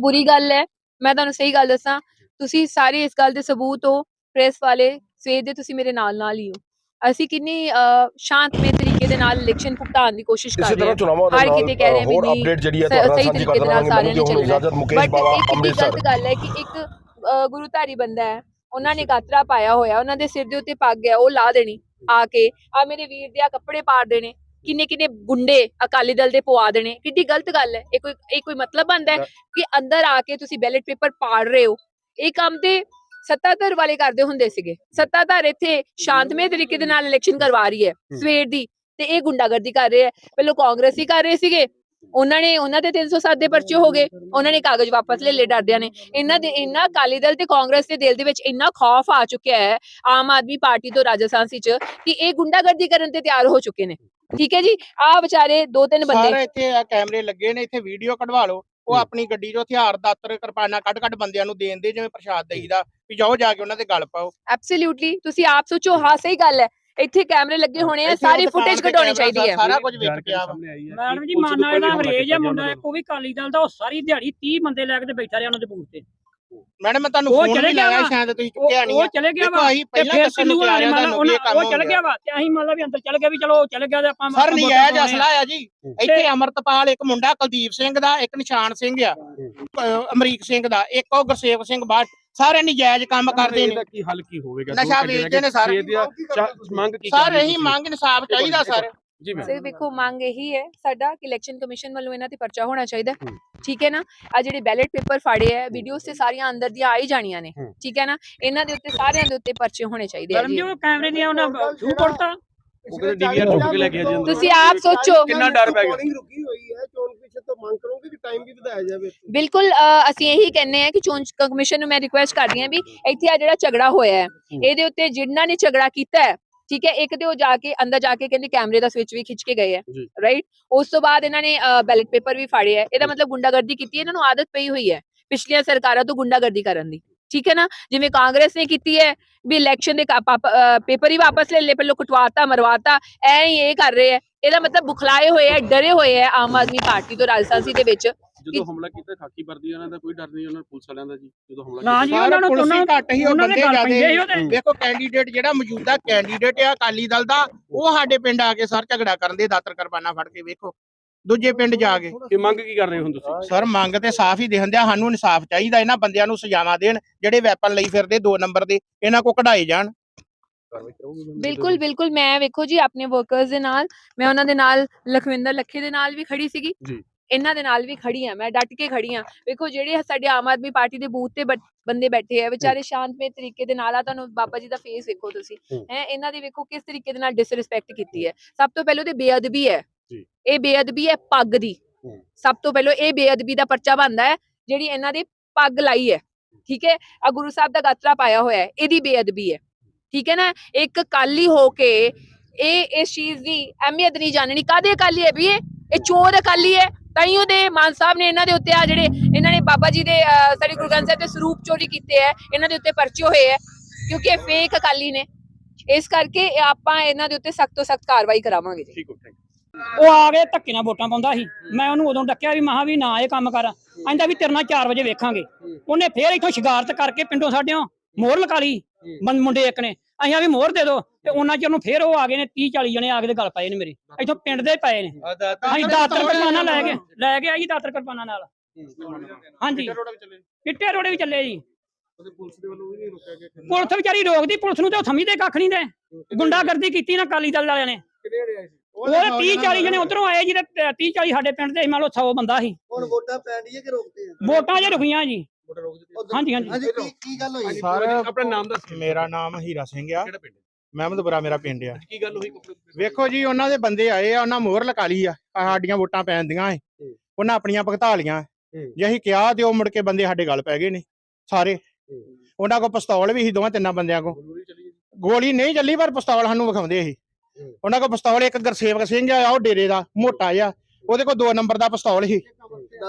ਬੁਰੀ ਗੱਲ ਹੈ। ਮੈਂ ਤੁਹਾਨੂੰ ਸਹੀ ਗੱਲ ਦੱਸਾਂ ਤੁਸੀਂ ਸਾਰੇ ਇਸ ਗੱਲ ਦੇ ਸਬੂਤ ਹੋ ਪ੍ਰੈਸ ਵਾਲੇ ਸਵੇਰ ਦੇ ਤੁਸੀਂ ਮੇਰੇ ਨਾਲ ਨਾਲ ਹੀ ਹੋ। ਅਸੀਂ ਕਿੰਨੀ ਸ਼ਾਂਤਮਈ ਤਰੀਕੇ ਦੇ ਨਾਲ ਇਲੈਕਸ਼ਨ ਭੁਗਤਾਨ ਦੀ ਕੋਸ਼ਿਸ਼ ਕਰ ਰਹੇ ਹਾਂ। ਹਰ ਕਿਤੇ ਕਹਿ ਰਹੇ ਵੀ ਨਹੀਂ, ਅਪਡੇਟ ਜਿਹੜੀ ਹੈ ਤੁਹਾਡਾ ਸਾਂਝੀ ਕਰ ਸਾਰਿਆਂ ਨੇ ਮੁਕੇਸ਼ ਬਟ ਅੰਮ੍ਰਿਤਸਰ। ਗਲਤ ਗੱਲ ਹੈ ਕਿ ਇੱਕ ਅਹ, ਗੁਰੂਧਾਰੀ ਬੰਦਾ ਹੈ ਉਹਨਾਂ ਨੇ ਗਾਤਰਾ ਪਾਇਆ ਹੋਇਆ ਉਹਨਾਂ ਦੇ ਸਿਰ ਦੇ ਉੱਤੇ ਪੱਗ ਹੈ ਉਹ ਲਾ ਦੇਣੀ ਆ ਕੇ ਆ ਮੇਰੇ ਵੀਰ ਦੇ ਆ ਕੱਪੜੇ ਪਾੜ ਦੇਣੇ ਕਿੰਨੇ ਕਿੰਨੇ ਗੁੰਡੇ ਅਕਾਲੀ ਦਲ ਦੇ ਪਵਾ ਦੇਣੇ? ਕਿੱਡੀ ਗਲਤ ਗੱਲ ਹੈ। ਇਹ ਕੋਈ ਇਹ ਕੋਈ ਮਤਲਬ ਬਣਦਾ ਹੈ ਕਿ ਅੰਦਰ ਆ ਕੇ ਤੁਸੀਂ ਬੈਲਟ ਪੇਪਰ ਪਾੜ ਰਹੇ ਹੋ। ਇਹ ਕੰਮ ਤੇ ਸੱਤਾਧਰ ਵਾਲੇ ਕਰਦੇ ਹੁੰਦੇ ਸੀਗੇ। ਸੱਤਾਧਰ ਇੱਥੇ ਸ਼ਾਂਤਮਈ ਤਰੀਕੇ ਦੇ ਨਾਲ ਇਲੈਕਸ਼ਨ ਕਰਵਾ ਰਹੀ ਹੈ ਸਵੇਰ ਦੀ ਤੇ ਇਹ ਗੁੰਡਾਗਰਦੀ ਕਰ ਰਹੇ ਹੈ। ਪਹਿਲਾਂ ਕਾਂਗਰਸੀ ਕਰ ਰਹੇ ਸੀਗੇ। ਉਹਨਾਂ ਨੇ ਉਹਨਾਂ ਦੇ 307 ਦੇ ਪਰਚੇ ਹੋ ਗਏ। ਉਹਨਾਂ ਨੇ ਕਾਗਜ਼ ਵਾਪਸ ਲੈ ਲਏ ਡਰਦਿਆਂ ਨੇ। ਇਹਨਾਂ ਦੇ ਇੰਨਾ ਅਕਾਲੀ ਦਲ ਤੇ ਕਾਂਗਰਸ ਦੇ ਦਿਲ ਦੇ ਵਿੱਚ ਇੰਨਾ ਖੌਫ ਆ ਚੁੱਕਿਆ ਹੈ ਆਮ ਆਦਮੀ ਪਾਰਟੀ ਤੋਂ ਰਾਜਸਥਾਨ ਸੀ ਚ ਕਿ ਇਹ ਗੁੰਡਾਗਰਦੀ ਕਰਨ ਤੇ ਤਿਆਰ ਹੋ ਚੁੱਕੇ ਨੇ। ਠੀਕ ਹੈ ਜੀ? ਆ ਵਿਚਾਰੇ ਦੋ ਤਿੰਨ ਬੰਦੇ। ਸਾਰੇ ਇੱਥੇ ਆ ਕੈਮਰੇ ਲੱਗੇ ਨੇ ਇੱਥੇ ਵੀਡੀਓ ਕਢਵਾ ਲਓ। ਉਹ ਆਪਣੀ ਗੱਡੀ 'ਚੋਂ ਹਥਿਆਰ ਦਾਤਰ ਕਿਰਪਾਨਾਂ ਕੱਢ ਕੱਢ ਬੰਦਿਆਂ ਨੂੰ ਦੇਣ ਦੇ ਜਿਵੇਂ ਪ੍ਰਸ਼ਾਦ ਦੇਈਦਾ ਵੀ ਜਾਓ ਜਾ ਕੇ ਉਹਨਾਂ ਦੇ ਗਲ ਪਾਓ। ਐਬਸੋਲੂਟਲੀ ਤੁਸੀਂ ਆਪ ਸੋਚੋ ਹਾਂ ਸਹੀ ਗੱਲ ਹੈ। ਇੱਥੇ ਕੈਮਰੇ ਲੱਗੇ ਹੋਣੇ ਆ ਇੱਥੇ ਸਾਰੀ ਦੁਕਾਨ ਫੁਟੇਜ ਤੇ ਕਢਾਉਣੀ ਕੈਮਰਾ ਚਾਹੀਦੀ ਹੈ। ਸਾਰਾ ਕੁਝ ਵਿਕ ਗਿਆ ਵਾ। ਮੈਡਮ ਜੀ ਮਾਨਾ ਇਹਦਾ ਅੰਗਰੇਜ਼ ਆ ਮੁੰਡਾ ਇੱਕ ਉਹ ਵੀ ਕਾਲੀ ਦਲ ਦਾ ਉਹ ਸਾਰੀ ਦਿਹਾੜੀ 30 ਬੰਦੇ ਲੈ ਕੇ ਤੇ ਬੈਠਾ ਰਿਹਾ ਉਹਨਾਂ ਦੇ ਬੂਥ ਤੇ। ਮੈਡਮ ਮੈਂ ਤੁਹਾਨੂੰ ਫੋਨ ਵੀ ਲਾਇਆ। ਸ਼ਾਇਦ ਤੁਸੀਂ ਚੁੱਕਿਆ ਨਹੀਂ ਉਹ ਚਲੇ ਗਿਆ ਵਾ। ਅਸੀਂ ਤੇ ਪਹਿਲਾਂ ਫਿਰ ਦੱਸਣ ਨੂੰ ਸਿੱਧੂ ਵਾਲੇ ਆ ਮਾਨਾ ਉਹ ਚਲੇ ਗਿਆ ਵਾ ਤੇ ਅਸੀਂ ਮੰਨ ਲਾ ਵੀ ਅੰਦਰ ਚਲੇ ਗਿਆ ਵੀ ਚਲੋ ਉਹ ਚਲੇ ਗਿਆ ਤੇ ਆਪਾਂ ਸਰ ਨਜਾਇਜ਼ ਵੋਟਾਂ ਅਸਲਾ ਆ ਜੀ। ਇੱਥੇ ਅਮਰਤਪਾਲ ਇੱਕ ਮੁੰਡਾ ਕੁਲਦੀਪ ਸਿੰਘ ਦਾ ਇੱਕ ਨਿਸ਼ਾਨ ਸਿੰਘ ਆ। ਅਮਰੀਕ ਸਿੰਘ ਦਾ ਇੱਕ ਉਹ ਗੁਰਸੇਵਕ ਸਿੰਘ ਬਾਹਰ। ਸਾਰੇ ਨਜਾਇਜ਼ ਕੰਮ ਕਰਦੇ ਨੇ। ਕੀ ਹੱਲ ਕੀ ਹੋਵੇਗਾ? ਨਸ਼ਾ ਵੇਚਦੇ ਨੇ ਸਾਰੇ। ਮੰਗ ਕੀ ਸਰ ਇਹੀ? ਮੰਗ ਇਨਸਾਫ ਚਾਹੀਦਾ ਸਰ। ਜੀ ਮੈਂ ਸਿਰ ਵੇਖੋ ਮੰਗ ਇਹੀ ਹੈ ਸਾਡਾ ਕਿ ਇਲੈਕਸ਼ਨ ਕਮਿਸ਼ਨ ਵੱਲੋਂ ਇਹਨਾਂ ਤੇ ਪਰਚਾ ਹੋਣਾ ਚਾਹੀਦਾ ਹੈ। ਹੂੰ। ਠੀਕ ਹੈ ਨਾ? ਆ ਜਿਹੜੇ ਬੈਲਟ ਪੇਪਰ ਫਾੜੇ ਆ ਵੀਡੀਓਜ਼ ਤੇ ਸਾਰੀਆਂ ਅੰਦਰ ਦੀਆਂ ਆ ਹੀ ਜਾਣੀਆਂ ਨੇ। ਹੂੰ। ਠੀਕ ਹੈ ਨਾ? ਇਹਨਾਂ ਦੇ ਉੱਤੇ ਸਾਰਿਆਂ ਦੇ ਉੱਤੇ ਪਰਚੇ ਹੋਣੇ ਚਾਹੀਦੇ ਆ ਜੀ ਕੈਮਰੇ ਦੀਆਂ ਉਹਨਾਂ ਥੂ ਕਰਤਾ ਉਹ ਕਹਿੰਦੇ ਡੀਵੀਆਰ ਚੁੱਕ ਕੇ ਲੈ ਗਿਆ ਜੀ ਅੰਦਰ ਤੁਸੀਂ ਆਪ ਸੋਚੋ। ਕਿੰਨਾ ਡਰ ਪੈ ਗਿਆ? ਰੁਕੀ ਹੋਈ ਹੈ ਚੋਣ ਕਮਿਸ਼ਨ ਤੋਂ ਮੰਗ ਕਰੋਗੇ ਕਿ ਟਾਈਮ ਵੀ ਵਧਾਇਆ ਜਾਵੇ ਬਿਲਕੁਲ ਅ, ਅਸੀਂ ਇਹੀ ਕਹਿੰਨੇ ਆ ਕਿ ਚੋਣ ਕਮਿਸ਼ਨ ਨੂੰ ਮੈਂ ਰਿਕੁਐਸਟ ਕਰਦੀ ਹਾਂ ਵੀ ਇੱਥੇ ਆ ਜਿਹੜਾ ਝਗੜਾ ਹੋਇਆ ਹੈ। ਇਹਦੇ ਉੱਤੇ ਜਿਨ੍ਹਾਂ ਨੇ ਝਗੜਾ ਕੀਤਾ ਹੈ ਠੀਕ ਹੈ ਇੱਕ ਤੇ ਉਹ ਜਾ ਕੇ ਅੰਦਰ ਜਾ ਕੇ ਕਹਿੰਦੇ ਕੈਮਰੇ ਦਾ ਸਵਿਚ ਵੀ ਖਿੱਚ ਕੇ ਗਏ ਹੈ। ਰਾਈਟ ਉਸ ਤੋਂ ਬਾਅਦ ਇਹਨਾਂ ਨੇ ਬੈਲਟ ਪੇਪਰ ਵੀ ਫਾੜੇ ਹੈ ਇਹਦਾ ਮਤਲਬ ਗੁੰਡਾਗਰਦੀ ਕੀਤੀ ਹੈ ਇਹਨਾਂ ਨੂੰ ਆਦਤ ਪਈ ਹੋਈ ਹੈ ਪਿਛਲੀਆਂ ਸਰਕਾਰਾਂ ਤੋਂ ਗੁੰਡਾਗਰਦੀ ਕਰਨ ਦੀ ਠੀਕ ਹੈ ਨਾ ਜਿਵੇਂ ਕਾਂਗਰਸ ਨੇ ਕੀਤੀ ਹੈ ਵੀ ਇਲੈਕਸ਼ਨ ਦੇ ਪੇਪਰ ਹੀ ਵਾਪਸ ਲੈ ਲੈ ਪਹਿਲਾਂ ਕਟਵਾਤਾ ਮਰਵਾਤਾ ਐ ਹੀ ਇਹ ਕਰ ਰਹੇ ਹੈ ਇਹਦਾ ਮਤਲਬ ਬੁਖਲਾਏ ਹੋਏ ਹੈ ਡਰੇ ਹੋਏ ਹੈ ਆਮ ਆਦਮੀ ਪਾਰਟੀ ਤੋਂ ਰਾਜਸਥਾਨ ਸੀ ਦੇ ਵਿੱਚ ਜਦੋਂ ਹਮਲਾ ਕੀਤਾ ਖਾਕੀ ਵਰਦੀ ਉਹਨਾਂ ਦਾ ਕੋਈ ਡਰ ਨਹੀਂ ਉਹਨਾਂ ਪੁਲਿਸ ਵਾਲਿਆਂ ਦਾ ਜੀ ਜਦੋਂ ਹਮਲਾ ਨਾ ਜੀ ਉਹਨਾਂ ਨੂੰ ਪੁਲਿਸ ਘੱਟ ਹੀ ਉਹ ਉਹਨਾਂ ਦੇ ਬੰਦੇ ਜ਼ਿਆਦੇ ਵੇਖੋ ਕੈਂਡੀਡੇਟ ਜਿਹੜਾ ਮੌਜੂਦਾ ਕੈਂਡੀਡੇਟ ਆ ਅਕਾਲੀ ਦਲ ਦਾ ਉਹ ਸਾਡੇ ਪਿੰਡ ਆ ਕੇ ਸਰ ਝਗੜਾ ਕਰਨ ਦੇ ਦਾਤਰ ਕਿਰਪਾਨਾਂ ਫੜ ਕੇ ਵੇਖੋ ਦੂਜੇ ਪਿੰਡ ਜਾ ਕੇ। ਇਹ ਮੰਗ ਕੀ ਕਰ ਰਹੇ ਹੋ ਹੁਣ ਤੁਸੀਂ? ਸਰ ਮੰਗ ਤੇ ਸਾਫ਼ ਹੀ ਦਿਖਣ ਦਿਆ ਸਾਨੂੰ ਇਨਸਾਫ ਚਾਹੀਦਾ ਇਹਨਾਂ ਬੰਦਿਆਂ ਨੂੰ ਸਜ਼ਾਵਾਂ ਦੇਣ ਜਿਹੜੇ ਵੈਪਨ ਲਈ ਫਿਰਦੇ ਦੋ ਨੰਬਰ ਦੇ ਇਹਨਾਂ ਕੋ ਕਢਾਏ ਜਾਣ। ਬਿਲਕੁਲ ਬਿਲਕੁਲ ਮੈਂ ਵੇਖੋ ਜੀ ਆਪਣੇ ਵਰਕਰਸ ਦੇ ਨਾਲ ਮੈਂ ਉਹਨਾਂ ਦੇ ਨਾਲ ਲਖਵਿੰਦਰ ਲੱਖੇ ਦੇ ਨਾਲ ਵੀ ਖੜੀ ਸੀਗੀ। ਜੀ। ਇਹਨਾਂ ਦੇ ਨਾਲ ਵੀ ਖੜੀ ਆ ਮੈਂ ਡਟ ਕੇ ਖੜੀ ਆ ਵੇਖੋ ਜਿਹੜੇ ਸਾਡੇ ਆਮ ਆਦਮੀ ਪਾਰਟੀ ਦੇ ਬੂਥ ਤੇ ਬੰਦੇ ਬੈਠੇ ਆ ਵਿਚਾਰੇ ਸ਼ਾਂਤਮਈ ਤਰੀਕੇ ਦੇ ਨਾਲ ਆ ਤੁਹਾਨੂੰ ਬਾਬਾ ਜੀ ਦਾ ਫੇਸ ਵੇਖੋ ਤੁਸੀਂ। ਹੂੰ। ਇਹਨਾਂ ਦੀ ਵੇਖੋ ਕਿਸ ਤਰੀਕੇ ਦੇ ਨਾਲ ਡਿਸਰਿਸਪੈਕਟ ਕੀਤੀ ਹੈ। ਸਭ ਤੋਂ ਪਹਿਲਾਂ ਤੇ ਬੇਅਦਬੀ ਹੈ। ਜੀ। ਇਹ ਬੇਅਦਬੀ ਹੈ ਪੱਗ ਦੀ। ਸਭ ਤੋਂ ਪਹਿਲਾਂ ਇਹ ਬੇਅਦਬੀ ਦਾ ਪਰਚਾ ਬਣਦਾ ਹੈ ਜਿਹੜੀ ਇਹਨਾਂ ਦੀ ਪੱਗ ਲਾਈ ਹੈ। ਠੀਕ ਹੈ? ਆ ਗੁਰੂ ਸਾਹਿਬ ਦਾ ਗਾਤਰਾ ਪਾਇਆ ਹੋਇਆ ਹੈ ਇਹਦੀ ਬੇਅਦਬੀ ਹੈ। ਠੀਕ ਹੈ ਨਾ? ਇੱਕ ਕਾਲੀ ਹੋ ਕੇ ਇਹ ਇਸ ਚੀਜ਼ ਦੀ ਅਹਿਮੀਅਤ ਨਹੀਂ ਜਾਣਨੀ। ਕਾਦੇ ਅਕਾਲੀ ਹੈ ਵੀ ਇਹ? ਇਹ ਚੋਰ ਅਕਾਲੀ ਹੈ। ਤਾਈਓ ਦੇ ਮਾਨ ਸਾਹਿਬ ਨੇ ਇਹਨਾਂ ਦੇ ਉੱਤੇ ਆ ਜਿਹੜੇ ਇਹਨਾਂ ਨੇ ਬਾਬਾ ਜੀ ਦੇ ਸਾਡੇ ਗੁਰੂ ਗ੍ਰੰਥ ਸਾਹਿਬ ਦੇ ਸਰੂਪ ਚੋਰੀ ਕੀਤੇ ਹੈ ਇਹਨਾਂ ਦੇ ਉੱਤੇ ਪਰਚੇ ਹੋਏ ਹੈ ਕਿਉਂਕਿ ਇਹ ਫੇਕ ਅਕਾਲੀ ਨੇ। ਇਸ ਕਰਕੇ ਆਪਾਂ ਇਹਨਾਂ ਦੇ ਉੱਤੇ ਸਖਤ ਤੋਂ ਸਖਤ ਕਾਰਵਾਈ ਕਰਾਵਾਂਗੇ ਜੀ। ਠੀਕ ਹੋ ਥੈਂਕ ਉਹ ਆ ਕੇ ਧੱਕੇ ਨਾਲ ਵੋਟਾਂ ਪਾਉਂਦਾ ਸੀ। ਮੈਂ ਉਹਨੂੰ ਉਦੋਂ ਡੱਕਿਆ ਵੀ ਮਹਾ ਵੀ ਨਾ ਇਹ ਕੰਮ ਕਰ। ਕਹਿੰਦਾ ਵੀ ਤੇਰੇ ਨਾਲ 4 ਵਜੇ ਵੇਖਾਂਗੇ। ਉਹਨੇ ਫੇਰ ਇੱਥੋਂ ਸ਼ਿਕਾਰਤ ਕਰਕੇ ਪਿੰਡੋਂ ਸਾਡਿਓ ਮੋਹਰ ਲਈ। ਬੰ- ਮੁੰਡੇ ਇੱਕ ਨੇ। ਅਸੀਂ ਆ ਵੀ ਮੋਹਰ ਦੇ ਦਿਓ। ਤੇ ਉਹਨਾਂ ਚਿਰ ਨੂੰ ਫੇਰ ਉਹ ਆ ਗਏ ਨੇ 30 40 ਜਣੇ ਆ ਕੇ ਤੇ ਗੱਲ ਪਏ ਨੇ ਮੇਰੀ। ਇੱਥੋਂ ਪਿੰਡ ਦੇ ਪਏ ਨੇ। ਅਸੀਂ ਦਾਤਰ ਕਿਰਪਾਨਾਂ ਲੈ ਕੇ ਲੈ ਕੇ ਆਈ ਦਾਤਰ ਕਿਰਪਾਨਾਂ ਨਾਲ। ਹਾਂਜੀ। ਚਿੱਟੇ ਰੋੜੇ ਵੀ ਚੱਲੇ। ਜੀ। ਪੁਲਿਸ ਵਿਚਾਰੀ ਰੋਕਦੀ ਪੁਲਿਸ ਨੂੰ ਤੇ ਉਹ ਸਮਝਦੇ ਕੱਖ ਨਹੀਂ ਦੇ। ਗੁੰਡਾਗਰਦੀ ਕੀਤੀ ਨਾ ਕਾਲੀ ਦਲ ਵਾਲਿਆਂ ਨੇ। ਉਹ 30 40 ਜਣੇ ਉਧਰੋਂ ਆਏ ਜੀ ਤੇ 30 40 ਸਾਡੇ ਪਿੰਡ ਦੇ ਸੀ, ਮੰਨ ਲਓ 100 ਬੰਦਾ ਸੀ। ਹੁਣ ਵੋਟਾਂ ਪੈਣੀ ਹੈ ਕਿ ਰੋਕਦੇ ਆ ਵੋਟਾਂ ਜੇ ਰੁਕੀਆਂ ਜੀ। ਹਾਂਜੀ ਹਾਂਜੀ। ਹਾਂਜੀ ਕੀ ਕੀ ਗੱਲ ਹੋਈ? ਸਰ ਆਪਣਾ ਨਾਮ ਦੱਸ ਮੇਰਾ ਨਾਮ ਹੀਰਾ ਸਿੰਘ ਆ। ਕਿਹੜਾ ਪਿੰਡ? ਮਹਿਮਦਪੁਰਾ ਮੇਰਾ ਪਿੰਡ ਆ। ਕੀ ਗੱਲ ਹੋਈ? ਵੇਖੋ ਜੀ ਉਹਨਾਂ ਦੇ ਬੰਦੇ ਆਏ ਆ ਉਹਨਾਂ ਮੋਹਰ ਲਗਾ ਲਈ ਆ। ਆਹ ਸਾਡੀਆਂ ਵੋਟਾਂ ਪੈਣ ਦੀਆਂ ਏ। ਉਹਨਾਂ ਆਪਣੀਆਂ ਭਗਤਾ ਲੀਆਂ ਜੇ ਅਸੀਂ ਕਿਹਾ ਤੇ ਉਹ ਮੁੜ ਕੇ ਬੰਦੇ ਸਾਡੇ ਗੱਲ ਪੈ ਗਏ ਨੇ ਸਾਰੇ। ਉਹਨਾਂ ਕੋਲ ਪਿਸਤੌਲ ਵੀ ਸੀ ਦੋਵਾਂ ਤਿੰਨਾਂ ਬੰਦਿਆਂ ਕੋਲ। ਗੋਲੀ ਨਹੀਂ ਚੱਲੀ ਪਰ ਪਿਸਤੌਲ ਸਾਨੂੰ ਵਿਖਾਉਂਦੇ ਸੀ। ਉਹਨਾਂ ਕੋਲ ਪਿਸਤੌਲ ਇੱਕ ਗੁਰਸੇਵਕ ਸਿੰਘ ਆ ਉਹ ਡੇਰੇ ਦਾ ਮੋਟਾ ਜਿਹਾ। ਉਹਦੇ ਕੋਲ ਦੋ ਨੰਬਰ ਦਾ ਪਿਸਤੌਲ ਸੀ।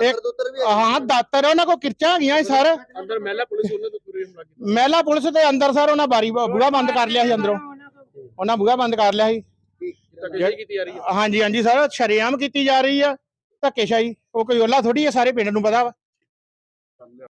ਵੀ ਹਾਂ ਦਾਤਰ ਉਹਨਾਂ ਕੋਲ ਕਿਰਚਾਂ ਹੈਗੀਆਂ ਸੀ ਸਰ। ਅੰਦਰ ਮਹਿਲਾ ਪੁਲਿਸ ਉਹਨਾਂ ਤੋਂ ਪੂਰੇ ਹਮਲਾ ਕੀਤਾ। ਮਹਿਲਾ ਪੁਲਿਸ ਦੇ ਅੰਦਰ ਸਰ ਉਹਨਾਂ ਬਾਰੀ ਬੂਹਾ ਬੰਦ ਕਰ ਲਿਆ ਸੀ ਅੰਦਰੋਂ। ਉਹਨਾਂ ਬੂਹਾ ਬੰਦ ਕਰ ਲਿਆ ਸੀ। ਧੱਕੇਸ਼ਾਹੀ ਕੀਤੀ ਜਾ ਰਹੀ ਹੈ। ਹਾਂਜੀ ਹਾਂਜੀ ਸਰ ਸ਼ਰੇਆਮ ਕੀਤੀ ਜਾ ਰਹੀ ਆ। ਧੱਕੇਸ਼ਾਹੀ ਉਹ ਕੋਈ ਓਲਾ ਥੋੜੀ ਆ ਸਾਰੇ ਪਿੰਡ ਨੂੰ ਪਤਾ ਵਾ।